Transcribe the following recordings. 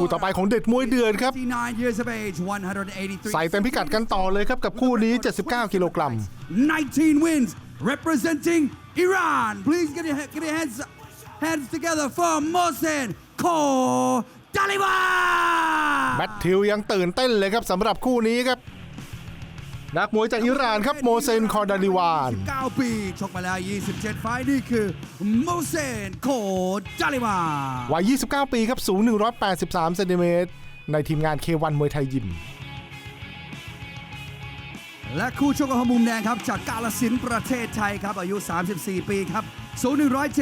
คู่ต่อไปของเด็ดมวยเดือดครับ59 years of age, 183ใส่เต็มพิกัดกันต่อเลยครับกับคู่นี้ 79 กิโลกรัม 19 wins representing Iran. Please get your, get your hands, hands together for Mohsen Kodaliwan. แมทธิวยังตื่นเต้นเลยครับสำหรับคู่นี้ครับ นักมวยจากอิหร่านครับโมเซนคอร์ดาลิวาน 9 ปี ชกมาแล้ว 27 ไฟล์นี่คือโมเซนโคดาลิวานวัย 29 ปีครับสูง 183 เซนติเมตรในทีมงาน K1 มวยไทยยิม และคู่ชกของมุมแดงครับ จากกาลสินธุ์ประเทศไทยครับ อายุ 34 ปีครับ สูง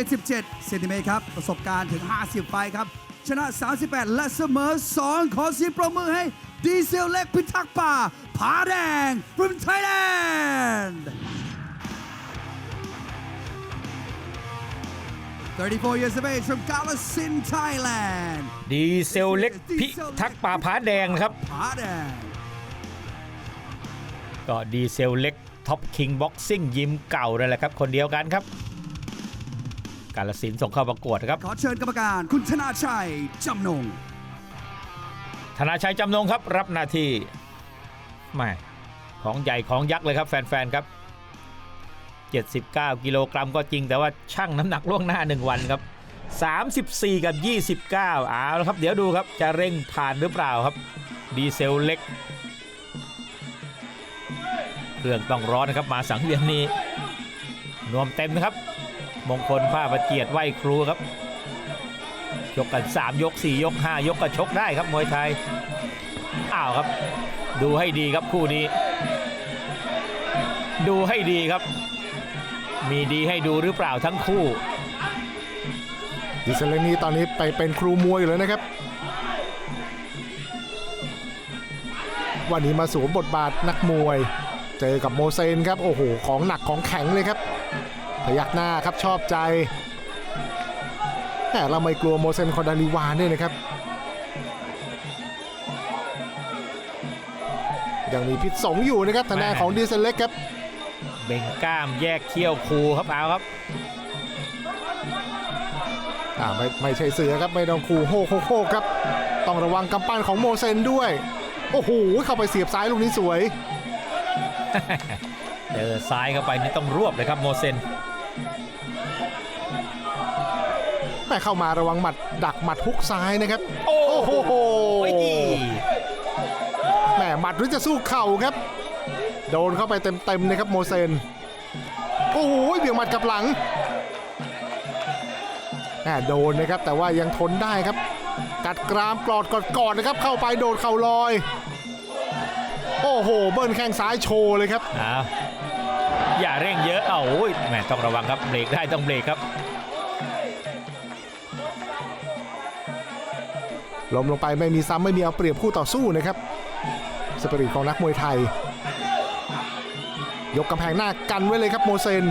177 เซนติเมตรครับ ประสบการณ์ถึง 50 ไฟล์ครับ ชนะ 38 และเสมอ 2 ขอเสียงปรบมือให้ ดีเซลเล็กพิทักษ์ป่า ผาแดง from Thailand 34 years of age from Kalasin, Thailand ดีเซลเล็กพิทักษ์ป่าผาแดงครับ ผาแดง ก็ดีเซลเล็กท็อปคิงบ็อกซิ่งยิมเก่านั่นแหละครับ คนเดียวกันครับ กาลสินธุ์ส่งเข้าประกวดครับ ขอเชิญกรรมการคุณธนาชัย จำนง ธนาชัยจำนงครับรับหน้าที่แม่ของใหญ่ของยักษ์เลยครับแฟนๆครับ 79 กิโลกรัมก็จริงแต่ว่าชั่งน้ำหนักล่วงหน้า 1 วันครับ 34 กับ 29เอาละครับ เดี๋ยวดูครับจะเร่งผ่านหรือเปล่าครับ ดีเซลเล็กเครื่องต้องร้อนนะครับมาสังเวียนนี้ นวมเต็มนะครับ มงคลผ้าประเจียดไหวครูครับ ชกกัน 3 ยก 4 ยก 5 ยกก็ชกได้ครับมวยไทย อ้าวครับ ดูให้ดีครับคู่นี้ ดูให้ดีครับ มีดีให้ดูหรือเปล่าทั้งคู่ ดิเซเลนีตอนนี้ไปเป็นครูมวยอยู่แล้วนะครับ วันนี้มาสวมบทบาทนักมวย เจอกับโมเซนครับ โอ้โห ของหนักของแข็งเลยครับ พยักหน้าครับชอบใจ แต่เราไม่กลัวโมเซนคอร์ดาลิวานด้วยนะครับ ยังมีพิษสงอยู่นะครับทางด้านของดีเซลเล็กครับ เบ่งกล้ามแยกเขี้ยวคูครับเอาครับอ่าไม่ไม่ใช่เสือครับไม่ต้องขู่โฮกโฮกโฮกครับ ต้องระวังกำปั้นของโมเซนด้วย โอ้โหเข้าไปเสียบซ้ายลูกนี้สวย เจอซ้ายเข้าไปนี่ต้องรวบเลยครับโมเซน แม่เข้ามาระวังหมัดดักหมัดฮุกซ้ายนะครับ โอ้โอ้โหโอ้ยแม่หมัดหรือจะสู้เข่าครับ โดนเข้าไปเต็มๆนะครับโมเซนโอ้โหเบี่ยงหมัดกลับหลังแม่โดนนะครับแต่ว่ายังทนได้ครับ กัดกรามกรอดกอดกอดนะครับ เข้าไปโดนเข่าลอย โอ้โห เบิ้ลแข้งซ้ายโชว์เลยครับเอาอย่าเร่งเยอะ เอาโอ้ยแหมต้องระวังครับเบรกได้ต้องเบรกครับ ล้มลงไปไม่มีซ้ำไม่มีเอาเปรียบคู่ต่อสู้นะครับสปิริตของนักมวยไทย ยกกำแพงหน้ากันไว้เลยครับโมเซน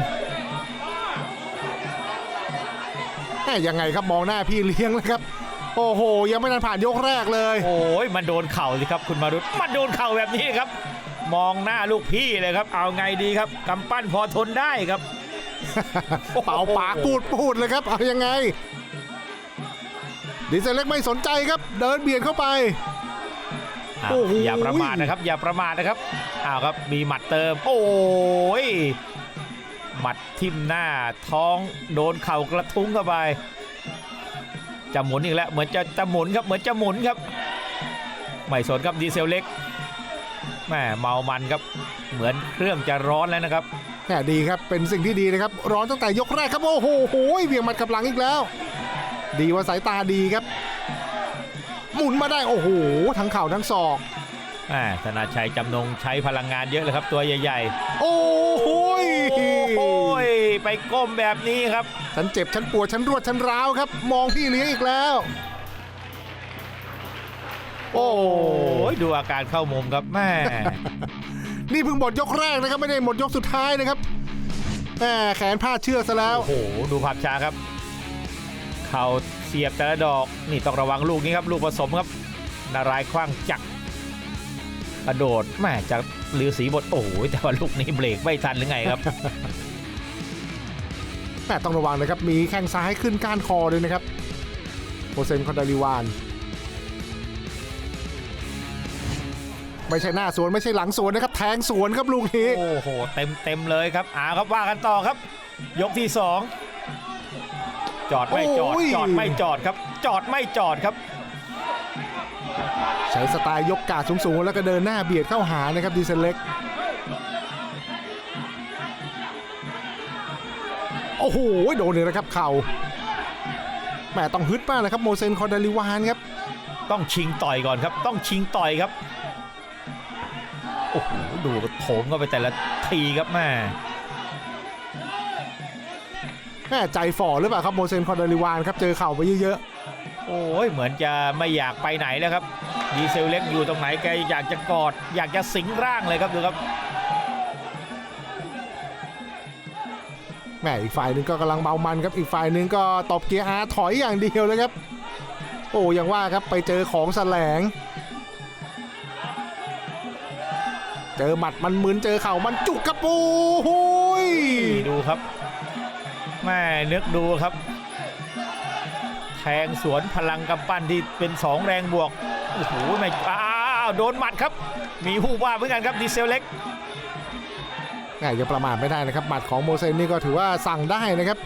แหม่ยังไงครับมองหน้าพี่เลี้ยงเลยครับ โอ้โห ยังไม่ทันผ่านยกแรกเลย โอ้ยมันโดนเข่าสิครับคุณมารุตมันโดนเข่าแบบนี้ครับ มองหน้าลูกพี่เลยครับ เอาไงดีครับกำปั้นพอทนได้ครับ เป่าปากปูดปูดเลยครับ เอายังไง ดีเซลเล็กไม่สนใจครับ เดินเบียดเข้าไปอะโอ้โหอย่าประมาทนะครับ อย่าประมาทนะครับอ้าวครับมีหมัดเติม โอ้ยหมัดทิ่มหน้าท้องโดนเข่ากระทุ้งเข้าไปจะหมุนอีกแล้วเหมือนจะจะหมุนครับเหมือนจะหมุนครับไม่สนครับดีเซลเล็กแหม่เมามันครับเหมือนเครื่องจะร้อนแล้วนะครับแหม่ดีครับเป็นสิ่งที่ดีนะครับ ร้อนตั้งแต่ยกแรกครับโอ้โหโหยเบี่ยงหมัดกลับหลังอีกแล้ว ดีว่าสายตาดีครับ หมุนมาได้โอ้โหทั้งเข่าทั้งศอกแหม่ธนาชัยจำนงใช้พลังงานเยอะเลยครับตัวใหญ่โอ้โหยๆโอ้ยไปก้มแบบนี้ครับ ฉันเจ็บฉันปวดฉันรวดฉันร้าวครับ มองพี่เลี้ยงอีกแล้วโอ้โหโอ้ยดูอาการเข้ามุมครับแม่ นี่เพิ่งหมดยกแรกนะครับ ไม่ได้หมดยกสุดท้ายนะครับแหมแขนพลาดเชือกซะแล้ว โอ้โหดูภาพช้าครับ เข่าเสียบแต่ละดอกนี่ต้องระวังลูกนี้ครับลูกผสมครับนารายณ์คว้างจักรกระโดดแม่จากลือสีบทโอ้โหแต่ว่าลูกนี้เบรกไม่ทันหรือไงครับแม่ต้องระวังนะครับมีแข้งซ้ายขึ้นก้านคอด้วยนะครับโอเซนคอนดาลิวานไม่ใช่หน้าสวนไม่ใช่หลังสวนนะครับ แทงสวนครับลูกนี้ โอ้โห เต็มเต็มเลยครับอ่าครับว่ากันต่อครับ ยกที่สอง จอดไม่จอด โอ้ย จอดไม่จอดครับ จอดไม่จอดครับ ใช้สไตล์ยกกาดสูงๆ แล้วก็เดินหน้าเบียดเข้าหานะครับดีเซลเล็ก โอ้โห โดนเลยนะครับเข่าแหมต้องฮึดมากนะครับโมเซนคอร์ดาลิวานครับ ต้องชิงต่อยก่อนครับ ต้องชิงต่อยครับ โอ้โห ดูโถมเข้าไปแต่ละทีครับแม่ แม่ใจฝ่อหรือเปล่าครับโมเซนคอร์ดาลิวานครับเจอเข่าไปเยอะโอ้ยเหมือนจะไม่อยากไปไหนแล้วครับดีเซลเล็กอยู่ตรงไหนแกอยากจะกอด อยากจะสิงร่างเลยครับดูครับๆแหมอีกฝ่ายหนึ่งก็กำลังเมามันครับอีกฝ่ายหนึ่งก็ตบเกียร์อาร์ถอยอย่างเดียวเลยครับ โอ้ยังว่าครับไปเจอของแสลงเจอหมัดมันมึนเจอเข่ามันจุกกระปูหุยนี่ดูครับ แม่นึกดูครับ แทงสวนพลังกำปั้นที่เป็น2แรงบวก โอ้โหไม่อ้าวโดนหมัดครับ มีผู้ว่าเหมือนกันครับดีเซลเล็กแหมยังประมาทไม่ได้นะครับหมัดของโมเซนนี่ก็ถือว่าสั่งได้นะครับ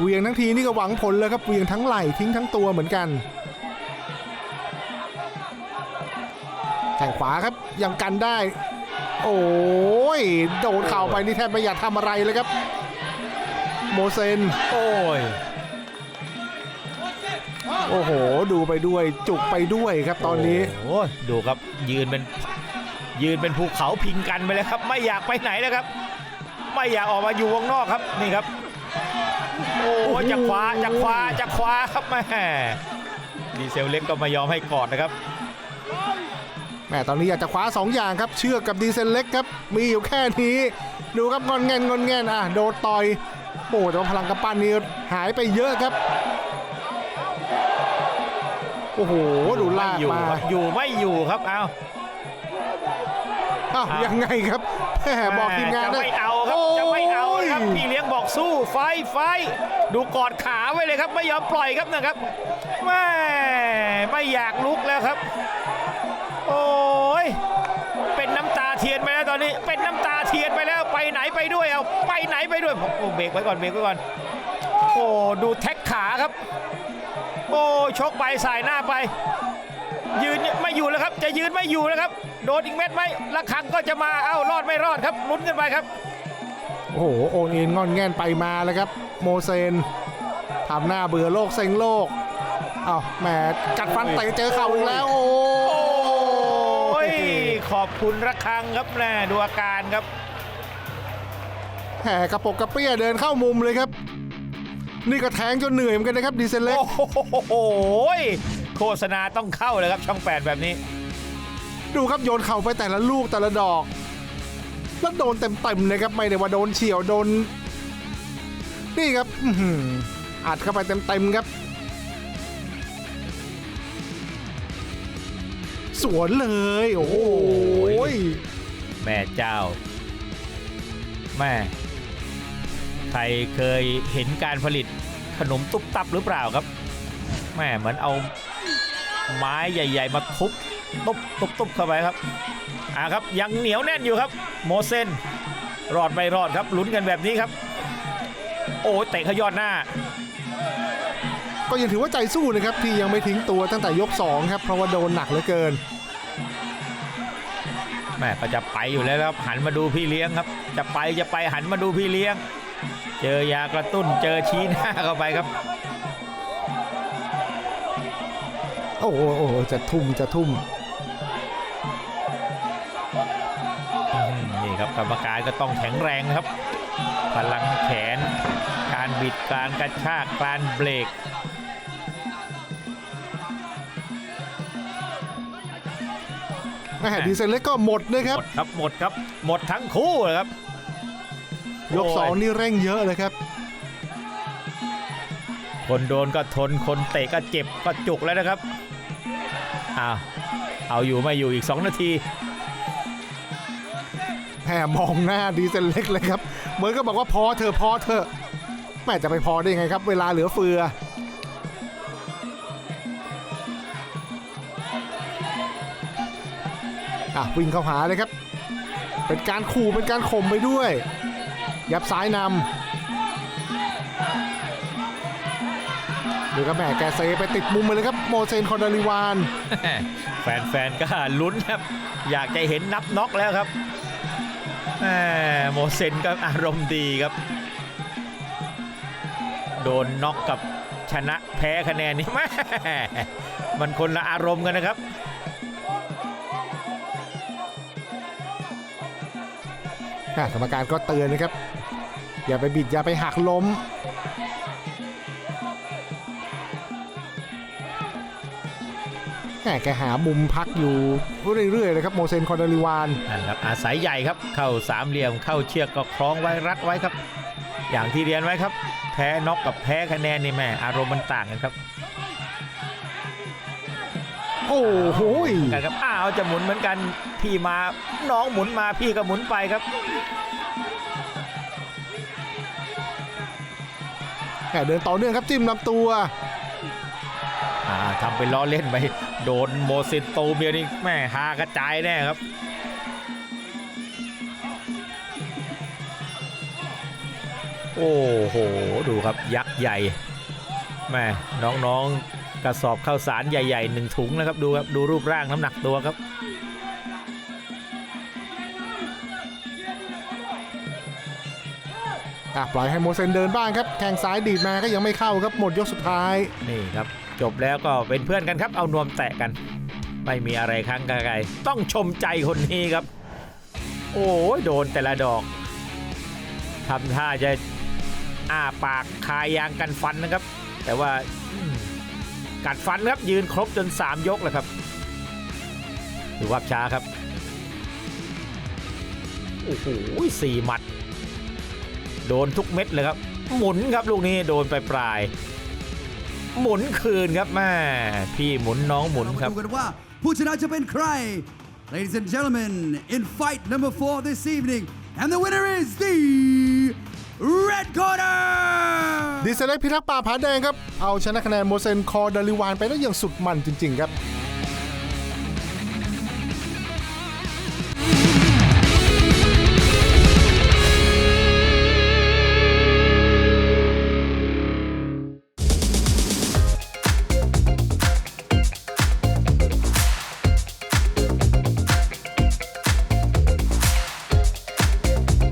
เวียงทั้งทีนี่ก็หวังผลเลยครับเวียงทั้งไหล่ทิ้งทั้งตัวเหมือนกันแข่งขวาครับยังกันได้ โอ้ยโดนเข่าไปนี่แทบไม่อยากทำอะไรเลยครับ โมเซน โอ้ย โอ้โห ดูไปด้วยจุกไปด้วยครับตอนนี้ โอ้ยดูครับยืนเป็นยืนเป็นภูเขาพิงกันไปเลยครับ ไม่อยากไปไหนแล้วครับ ไม่อยากออกมาอยู่วงนอกครับนี่ครับ โอ้ยจะคว้าจะคว้าจะคว้าครับแม่ดีเซลเล็กก็ไม่ยอมให้กอดนะครับแหมตอนนี้อยากจะคว้า 2 อย่างครับ เชือกกับดีเซลเล็กครับ มีอยู่แค่นี้ ดูครับงอนแงนงอนแงนอะ โดนต่อย โอ้แต่ว่าพลังกำปั้นนี้หายไปเยอะครับ โอ้โหดูลากอยู่มาครับอยู่ไม่อยู่ครับเอา อ้าวอะยังไงครับแหมบอกทีมงานจะด้วไม่ยเอาครับจะไม่เอาครับโอ้ย พี่เลี้ยงบอกสู้ไฟไฟดูกอดขาไว้เลยครับไม่ยอมปล่อยครับนะครับแม่ไม่อยากลุกแล้วครับ โอ้ยเป็นน้ำตาเทียนไปแล้วตอนนี้ เป็นน้ำตาเทียนไปแล้ว ไปไหนไปด้วยเอาไปไหนไปด้วยโอ้เบรกไว้ก่อนเบรกไว้ก่อนโอ้ดูแท็กขาครับ โอ้ชกไปสายหน้าไป ยืนไม่อยู่แล้วครับ จะยืนไม่อยู่แล้วครับ โดนอีกเม็ดไหมระฆังก็จะมาเอ้ารอดไม่รอดครับลุ้นกันไปครับ โอ้โหโอนเอ็นงอนแงนไปมาแล้วครับ โมเซนทำหน้าเบื่อโลกเซ็งโลกอ้าวแหมกัดฟันเตะเจอเข่าอีกแล้วโอ้โอ้ยยขอบคุณระฆังครับแน่ดูอาการครับแหมกระปกกระเปี้ยเดินเข้ามุมเลยครับ นี่ก็แทงจนเหนื่อยเหมือนกันนะครับดีเซลเล็ก โอ้โหโฆษณาต้องเข้าเลยครับช่อง8แบบนี้ ดูครับโยนเข่าไปแต่ละลูกแต่ละดอก แล้วโดนเต็มๆนะครับไม่ได้ว่าโดนเฉียวโดน นี่ครับอื้อหืออัดเข้าไปเต็มๆครับ สวนเลย โอ้โหแม่เจ้า แม่ใค รเคยเห็นการผลิตขนมตุ๊บตับหรือเปล่าครับแม่เหมือนเอาไม้ใหญ่ ๆ มาทุบตุบตุบตุบเข้าไปครับอ่าครับยังเหนียวแน่นอยู่ครับ โมเซนรอดไม่รอดครับลุ้นกันแบบนี้ครับ โอ้เตะขยอดหน้า ก็ยังถือว่าใจสู้นะครับที่ยังไม่ทิ้งตัวตั้งแต่ยก 2 ครับ เพราะว่าโดนหนักเหลือเกินแม่ก็จะไปอยู่แล้วครับหันมาดูพี่เลี้ยงครับ จะไปจะไปหันมาดูพี่เลี้ยง เจอยากระตุ้นเจอชี้หน้าเข้าไปครับ โอ้โหโอ้โหจะทุ่มจะทุ่มอืมนี่ครับกรรมการก็ต้องแข็งแรงครับ พลังแขน การบิดการกระชากการเบรกแม่ดีเซลเล็กก็หมดนะครับ หมดครับหมดครับ หมดทั้งคู่เลยครับ ยกโอ้2นี่เร่งเยอะเลยครับ คนโดนก็ทนคนเตะก็เจ็บก็จุกแล้วนะครับอ้าวเอาอยู่ไม่อยู่อีก 2 นาทีแหมมองหน้าดีเซลเล็กเลยครับ เหมือนก็บอกว่าพอเธอะพอเธอะแม่จะไปพอได้ยังไงครับ เวลาเหลือเฟือแหมอะวิ่งเข้าหาเลยครับ เป็นการขู่เป็นการข่มไปด้วย ยับซ้ายนำดูครับแหมแกเซไปติดมุมไปเลยครับโมเซนคอนดาลิวานแฟนๆก็ลุ้นครับ อยากจะเห็นนับน็อกแล้วครับแหม่โมเซนก็อารมณ์ดีครับ โดนน็อกกับชนะแพ้คะแนนนี่แม่มันคนละอารมณ์กันนะครับอะกรรมการก็เตือนนะครับ อย่าไปบิด อย่าไปหักล้ม แหมแกหามุมพักอยู่เรื่อยๆเลยครับโมเซนคอนดาลิวานนั่นครับอาศัยใหญ่ครับ เข้าสามเหลี่ยมเข้าเชือกก็คล้องไว้รัดไว้ครับ อย่างที่เรียนไว้ครับ แพ้น็อกกับแพ้คะแนนนี่แม่อารมณ์มันต่างกันครับโอ้โหยกันครับอ้าวจะหมุนเหมือนกัน พี่มาน้องหมุนมาพี่ก็หมุนไปครับ เดินต่อเนื่องครับจิ้มลำตัวทำเป็นล้อเล่นไปโดนโมเซนโตเมียนี่แม่ฮากระจายแน่ครับโอ้โห ดูครับยักษ์ใหญ่แม่น้องๆกระสอบข้าวสารใหญ่ๆหนึ่งถุงนะครับดูครับดูรูปร่างน้ำหนักตัวครับ ปล่อยให้โมเซนเดินบ้างครับแข้งซ้ายดีดมาก็ยังไม่เข้าครับหมดยกสุดท้ายนี่ครับจบแล้วก็เป็นเพื่อนกันครับเอานวมแตะกัน ไม่มีอะไรครั้งไกลๆต้องชมใจคนนี้ครับ โอ้ยโดนแต่ละดอกทำท่าจะอ้าปากคายยางกันฟันนะครับ แต่ว่ากัดฟันครับยืนครบจน 3 ยกแล้วครับดูภาพช้าครับโอ้โหสี่หมัด โดนทุกเม็ดเลยครับ หมุนครับลูกนี้โดนไปปลายๆหมุนคืนครับแม่พี่หมุนน้องหมุนเราครับมาดูกันว่าผู้ชนะจะเป็นใคร Ladies and gentlemen in fight number four this evening and the winner is the red corner ดีเซเล็กพิทักษ์ป่าผาแดงครับ เอาชนะคะแนนโมเซนคอร์ดาลิวานไปได้อย่างสุดมันจริง ๆ ครับ